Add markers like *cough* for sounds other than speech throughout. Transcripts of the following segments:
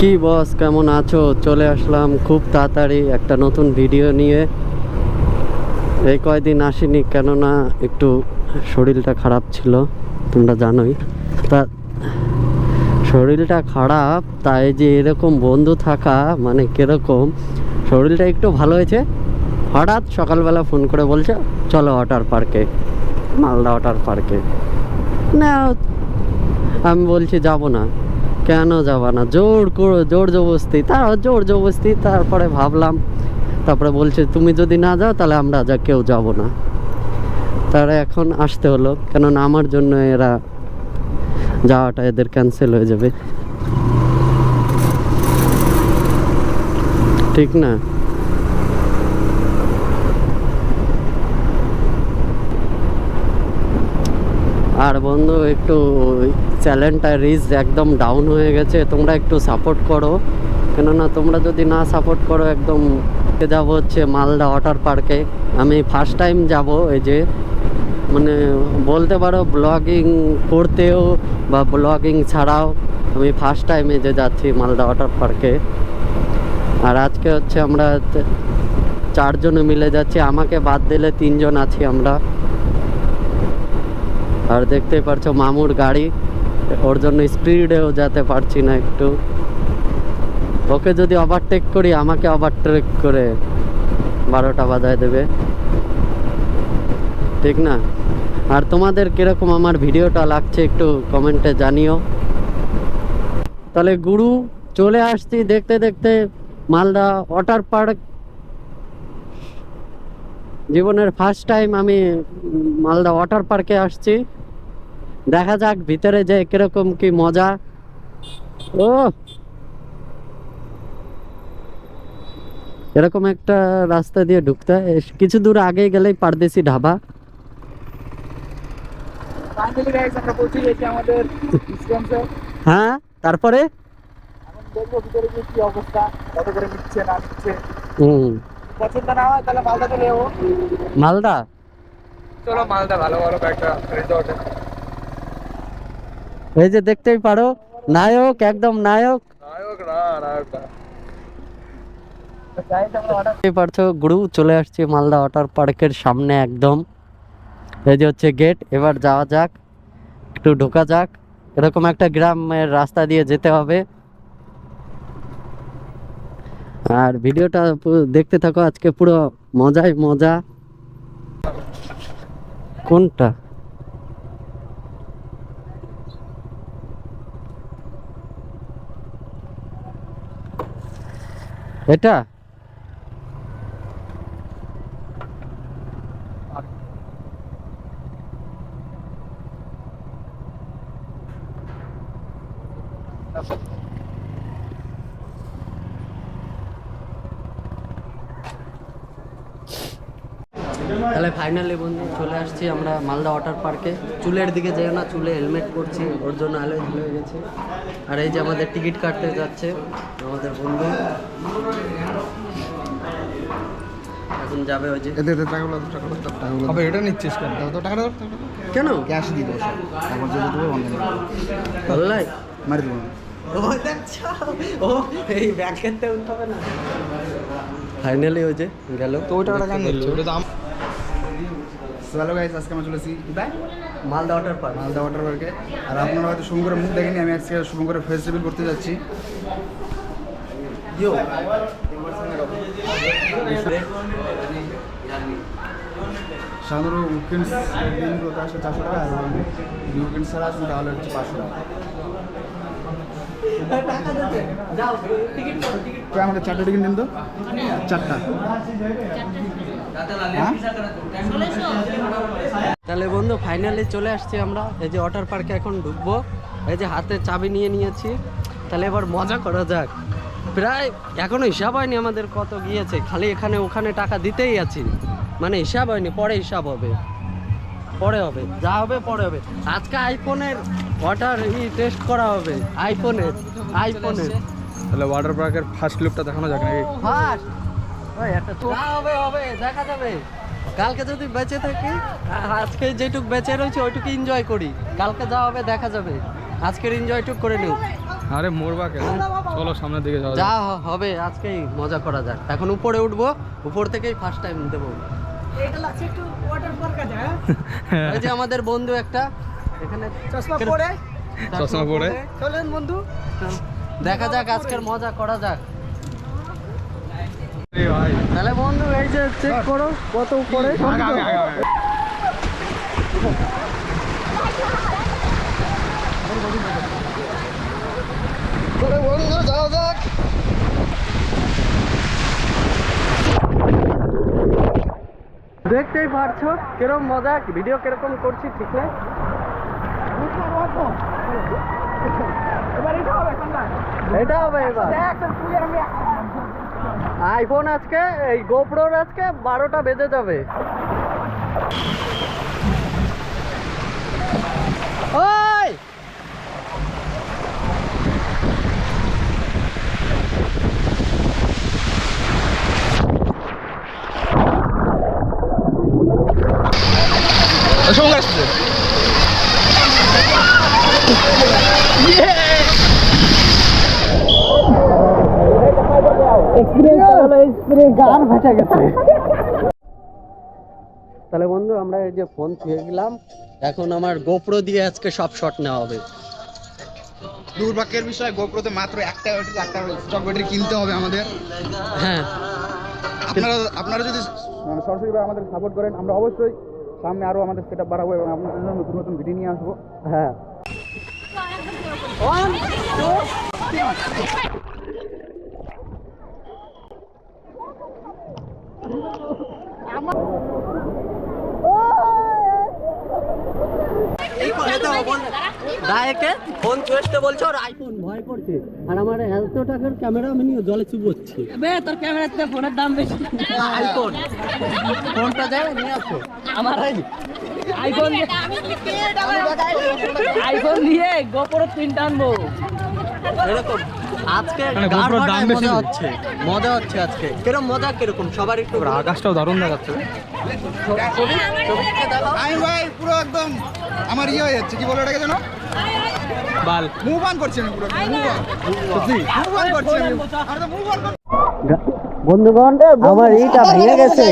কি বস, কেমন আছো? চলে আসলাম খুব তাড়াতাড়ি একটা নতুন ভিডিও নিয়ে। এই কয়দিন আসিনি, কেননা একটু শরীরটা খারাপ ছিল, তোমরা জানোই। তা, শরীরটা খারাপ, তাই যে এরকম বন্ধু থাকা মানে কীরকম, শরীরটা একটু ভালো হয়েছে। হঠাৎ সকালবেলা ফোন করে বলছে, চলো ওয়াটার পার্কে মালদা ওয়াটার পার্কে না, আমি বলছি, যাব না। কেন যাব না? জোর করে, জোর জবরদস্তি। তার জোর জবরদস্তি, তারপরে ভাবলাম, তারপরে বলছে, তুমি যদি না যাও, তাহলে আমরা যা কেউ যাব না। তারা এখন আসতে হলো, কেননা আমার জন্য এরা যাওয়াটা এদের ক্যান্সেল হয়ে যাবে। ঠিক না? আর বন্ধু, একটু চ্যানেলটা রিচ একদম ডাউন হয়ে গেছে, তোমরা একটু সাপোর্ট করো। কেননা তোমরা যদি না সাপোর্ট করো, একদম যাব হচ্ছে মালদা ওয়াটার পার্কে আমি ফার্স্ট টাইম যাব এই যে মানে বলতে পারো ব্লগিং করতেও বা ব্লগিং ছাড়াও আমি ফার্স্ট টাইমে যে যাচ্ছি মালদা ওয়াটার পার্কে আর আজকে হচ্ছে আমরা চারজনে মিলে যাচ্ছি, আমাকে বাদ দিলে তিনজন আছি আমরা। আর দেখতেই পারছ মামুর গাড়ি। ওর জন্য স্পিডেও যেতে পারছি না একটু। ওকে যদি ওভারটেক করি, আমাকে ওভারটেক করে বারোটা বাজায় দেবে। ঠিক না? আর তোমাদের কীরকম আমার ভিডিওটা লাগছে একটু কমেন্টে জানিও। তাহলে গুরু, চলে আসছি দেখতে দেখতে মালদা ওয়াটার পার্ক জীবনের ফার্স্ট টাইম আমি মালদা ওয়াটার পার্কে আসছি। দেখা যাক ভিতরে যে কীরকম কি মজা। ও এরকম একটা রাস্তা দিয়ে ঢুকতে কিছু দূর আগে গেলেই পারদেশি ঢাবা হ্যাঁ তারপরে? মালদা চলে মালদা? চলো মালদা ভালো ভালো একটা রিসর্টে এই যে দেখতেই পারো নায়ক একদম নায়ক। পারছ গুরু চলে আসছে মালদা ওয়াটার পার্কের সামনে একদম। এই যে হচ্ছে গেট এবার যাওয়া যাক একটু ঢোকা যাক। এরকম একটা গ্রামের রাস্তা দিয়ে যেতে হবে। আর ভিডিওটা দেখতে থাকো আজকে পুরো মজাই মজা। কোনটা? এটা? তাহলে ফাইনালি বন্ধু চলে আসছি আমরা মালদা ওয়াটার পার্কে চুলের দিকে যেও না চুলে হেলমেট পরছি ওর জন্য অ্যালার্জি হয়ে গেছে। আর এই যে আমাদের টিকিট কাটতে যাচ্ছে আমাদের বন্ধু। এখন যাবে ওই যে এদের এদের টাকাগুলো টাকাগুলো টাকাগুলো দাও। এটা নিচ্ছিস কেন? দাও তো টাকাটা দাও, টাকাটা দাও। কেন? ক্যাশ দিয়ে দেবো তারপর যেটা দেবো অনলাইনে বললাই মারি দেবো ও দেখছ ও এই ব্যাংকেতে উঠাবে না। ফাইনালি ওই যে গেল। তো ওই টাকাটা কেন নিচ্ছ? ওটা দাম হ্যালো গাইস আজকে আমরা চলেছি কোথায়? Malda water park Malda water পার্কে আর আপনারা হয়তো শুভঙ্করের মুখ দেখেনি আমি আজকে শুভঙ্করের ফেস রিভিল করতে যাচ্ছি। সাধারণত উইকেন্ডস দিনগুলোতে আসলে চারশো টাকা, আর উইকেন্ড ছাড়া আসুন তাহলে হচ্ছে পাঁচশো টাকা। আমাদের চারটা টিকিট নিন তো? চারটা। তাহলে বন্ধু ফাইনালি চলে আসছি আমরা। এই যে ওয়াটার পার্কে এখন ঢুকবো। এই যে হাতে চাবি নিয়ে নিয়েছি। তাহলে এবার মজা করা যাক। প্রায় এখনও হিসাব হয়নি আমাদের কত গিয়েছে। খালি এখানে ওখানে টাকা দিতেই আছি। মানে হিসাব হয়নি পরে হিসাব হবে। পরে হবে। যা হবে পরে হবে। আজকে আইফোনের ওয়াটার ই টেস্ট করা হবে। আইফোনের আইফোনের তাহলে ওয়াটার পার্কের ফার্স্ট লুকটা দেখানো যাক নাকি? ফার্স্ট হবে হবে দেখা যাবে। কালকে যদি বেঁচে থাকি আজকে যেটুক বেঁচে রয়েছে ওইটুকু এনজয় করি। কালকে যা হবে দেখা যাবে। আজকের এনজয়টুক করে নিও। আরে মরবা কেন? চলো সামনের দিকে যাওয়া যা হবে আজকেই মজা করা যাক। এখন উপরে উঠবো উপর থেকেই ফার্স্ট টাইম দেবো। ওই যে আমাদের বন্ধু একটা এখানে চশমা পরে। চশমা পরে। চলেন বন্ধু। দেখা যাক আজকের মজা করা যাক। তাহলে বন্ধু এই যে চেক করো কত উপরে? বন্ধু যাও যাক। দেখতেই পারছ কীরকম মজা ভিডিও কীরকম করছি ঠিক না। এটা হবে এবার। আইফোন আজকে এই গোপ্রোর আজকে বারোটা বেজে যাবে। ওই! সঙ্গে আসছে তাহলে বন্ধু আমরা এই যে ফোন ছুঁয়ে গেলাম। এখন আমার গোপ্রো দিয়ে আজকে সব শট নেওয়া হবে। দুর্ভাগ্যের বিষয় গোপ্রোতে মাত্র একটা ব্যাটারি একটা স্টক ব্যাটারি কিনতে হবে আমাদের। হ্যাঁ। আপনারা আপনারা যদি মানে সরাসরিভাবে আমাদের সাপোর্ট করেন আমরা অবশ্যই সামনে আরও আমাদের সেট বাড়াবো এবং আপনাদের জন্য নতুন নতুন ভিডিও নিয়ে আসব। হ্যাঁ। গায়েকে ফোন চুয়েতে বলছো আইফোন করছে আর তোর ক্যামেরাতে ফোনের দাম বেশি আইফোন নিয়ে আইফোন আইফোন দিয়ে গোপর তিনটা আনব এরকম আজকে মানে গার GoPro র দাম বেশি হচ্ছে। মজা হচ্ছে আজকে। কিরম মজা কীরকম? সবার একটু আকাশটাও দারুণ দেখাচ্ছে। ছবি ছবিকে দেখাও আমি ভাই পুরো একদম আমার ইয়ে হয়ে যাচ্ছে। কি বলে ওটাকে যেন? বাল। মুভ অন করছি আমি পুরো মুভ অন মুভ অন করছি আমি। আমি তো মুভ অন বন্ধুগণ আমার এইটা ভেঙে গেছে।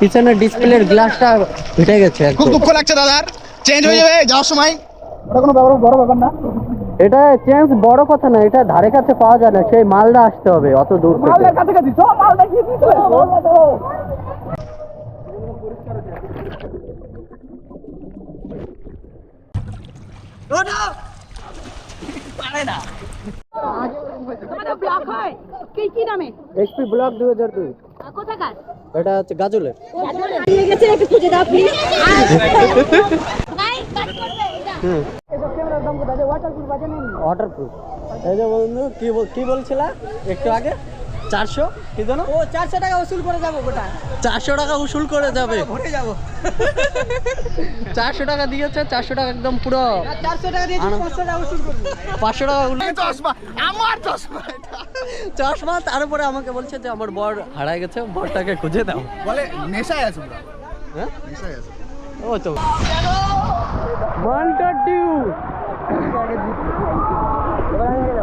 পিছনের ডিসপ্লের গ্লাসটা ফেটে গেছে খুব দুঃখ লাগছে দাদার। চেঞ্জ হয়ে যাবে যাওয়ার সময়। কোনো ব্যাপার বড় ব্যাপার না। এটা চেঞ্জ বড় কথা না এটা ধারে কাছে পাওয়া যায় না সেই মালদা আসতে হবে অত দূর সব মালদা গিয়ে হয় এটা হচ্ছে গাজলের। গেছে একটু খুঁজে দাও প্লিজ হুম ওয়াটারপ্রুফ এই যে বন্ধু কি বল- কি বলছিলা? একটু আগে? চারশো? কি জানো ও চারশো টাকা উসুল করে যাব গোটা। চারশো টাকা উসুল করে যাবে। *laughs* ঘুরে যাব। চারশো টাকা দিয়েছে চারশো টাকা একদম পুরো। চারশো টাকা দিয়েছি পাঁচশো টাকা উসুল করব। পাঁচশো টাকা চশমা আমার চশমা চশমা তারপরে আমাকে বলছে যে আমার বর হারায় গেছে বরটাকে খুঁজে দাও। বলে নেশায় আছে হ্যাঁ? নেশায় আছে। ও তো। মান্টার ডিউ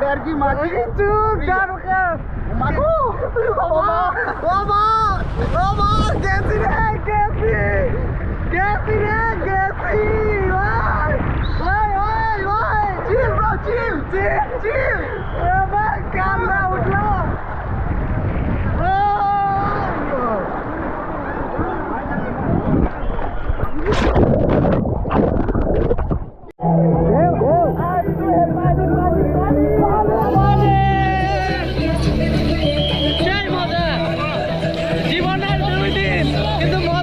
ডর কি মাটি চুপ ডর কে মাগো বাবা বাবা বাবা গেছি রে গেছি। গেছি রে গেছি। ভাই ভাই ভাই ভাই চিল bro chill chill chill. the.